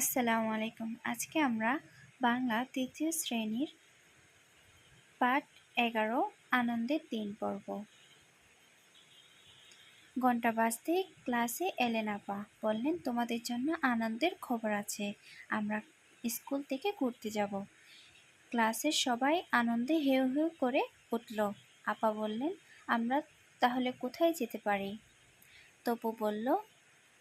আসসালামু আলাইকুম। আজকে আমরা বাংলা তৃতীয় শ্রেণির পাঠ এগারো, আনন্দের দিন পর্ব ঘণ্টা বাজতে ক্লাসে এলেন আপা। বললেন, তোমাদের জন্য আনন্দের খবর আছে। আমরা স্কুল থেকে ঘুরতে যাব। ক্লাসের সবাই আনন্দে হেউ হেউ করে উঠল। আপা বললেন, আমরা তাহলে কোথায় যেতে পারি? তপু বলল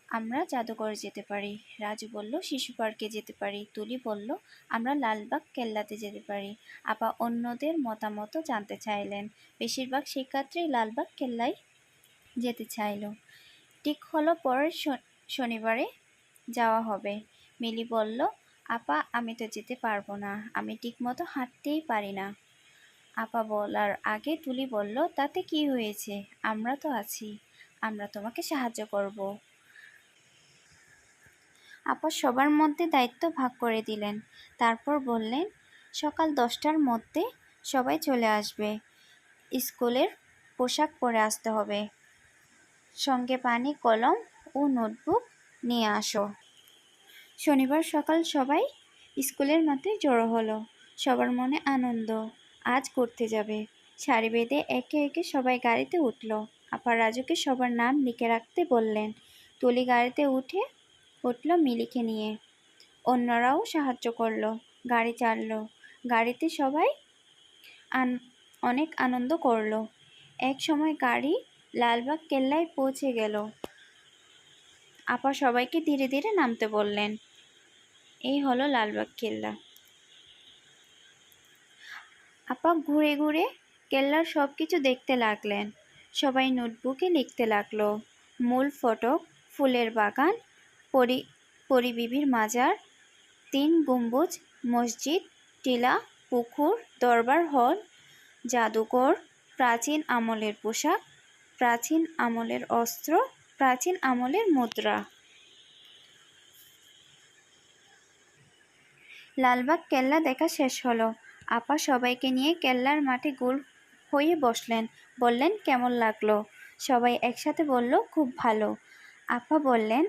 আমরা জাদুঘরে যেতে পারি। রাজু বলল, শিশু পার্কে যেতে পারি। তুলি বলল, আমরা লালবাগ কেল্লাতে যেতে পারি। আপা অন্যদের মতামতও জানতে চাইলেন। বেশিরভাগ শিক্ষার্থী লালবাগ কেল্লায় যেতে চাইল। ঠিক হলো পরের শনিবারে যাওয়া হবে। মিলি বলল, আপা, আমি তো যেতে পারব না। আমি ঠিকমতো হাঁটতেই পারি না। আপা বলার আগে তুলি বলল, তাতে কি হয়েছে? আমরা তো আছি। আমরা তোমাকে সাহায্য করব। আপা সবার মধ্যে দায়িত্ব ভাগ করে দিলেন। তারপর বললেন, সকাল দশটার মধ্যে সবাই চলে আসবে। স্কুলের পোশাক পরে আসতে হবে। সঙ্গে পানি, কলম ও নোটবুক নিয়ে আসো। শনিবার সকাল সবাই স্কুলের মাঠে জড়ো হলো। সবার মনে আনন্দ, আজ করতে যাবে। সারি বেঁধে একে একে সবাই গাড়িতে উঠল। আপা রাজুকে সবার নাম লিখে রাখতে বললেন, তুলি গাড়িতে উঠে উঠল মিলিকে নিয়ে। অন্যরাও সাহায্য করল, গাড়ি চাললো। গাড়িতে সবাই আন, অনেক আনন্দ করল। এক সময় গাড়ি লালবাগ কেল্লায় পৌঁছে গেল। আপা সবাইকে ধীরে ধীরে নামতে বললেন, এই হলো লালবাগ কেল্লা। আপা ঘুরে ঘুরে কেল্লার সব কিছু দেখতে লাগলেন। সবাই নোটবুকে লিখতে লাগল, মূল ফটক ফুলের বাগান পরি, পরিবিবির মাজার, তিন গম্বুজ, মসজিদ, টিলা, পুকুর, দরবার হল, জাদুঘর, প্রাচীন আমলের পোশাক, প্রাচীন আমলের অস্ত্র, প্রাচীন আমলের মুদ্রা। লালবাগ কেল্লা দেখা শেষ হলো। আপা সবাইকে নিয়ে কেল্লার মাঠে গোল হয়ে বসলেন। বললেন, কেমন লাগল? সবাই একসাথে বলল, খুব ভালো। আপা বললেন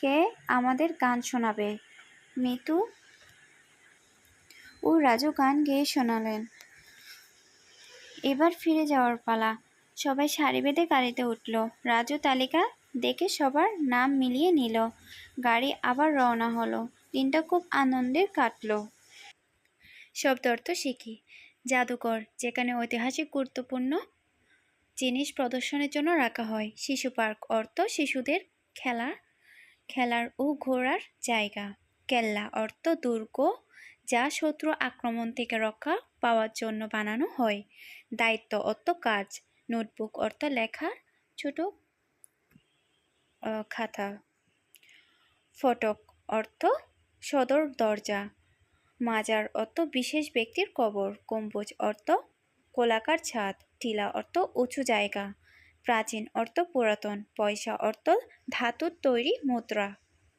কে আমাদের গান শোনাবে? মিতু? ও রাজু গান গেয়ে শোনালেন। এবার ফিরে যাওয়ার পালা। সবাই সারি বেঁধে গাড়িতে উঠল। রাজু তালিকা দেখে সবার নাম মিলিয়ে নিল। গাড়ি আবার রওনা হলো। দিনটা খুব আনন্দের কাটলো। শব্দ অর্থ শিখি। জাদুঘর যেখানে ঐতিহাসিক গুরুত্বপূর্ণ জিনিস প্রদর্শনের জন্য রাখা হয়, শিশু পার্ক, অর্থ শিশুদের খেলা খেলার ও ঘোরার জায়গা। কেল্লা অর্থ দুর্গ, যা শত্রু আক্রমণ থেকে রক্ষা পাওয়ার জন্য বানানো হয়। দায়িত্ব অর্থ কাজ, নোটবুক অর্থ লেখার ছোট খাতা। ফটক অর্থ সদর দরজা। মাজার অর্থ বিশেষ ব্যক্তির কবর। গম্বুজ অর্থ কোলাকার ছাদ। টিলা অর্থ উঁচু জায়গা। প্রাচীন অর্থ পুরাতন পয়সা অর্থ ধাতুর তৈরি মুদ্রা।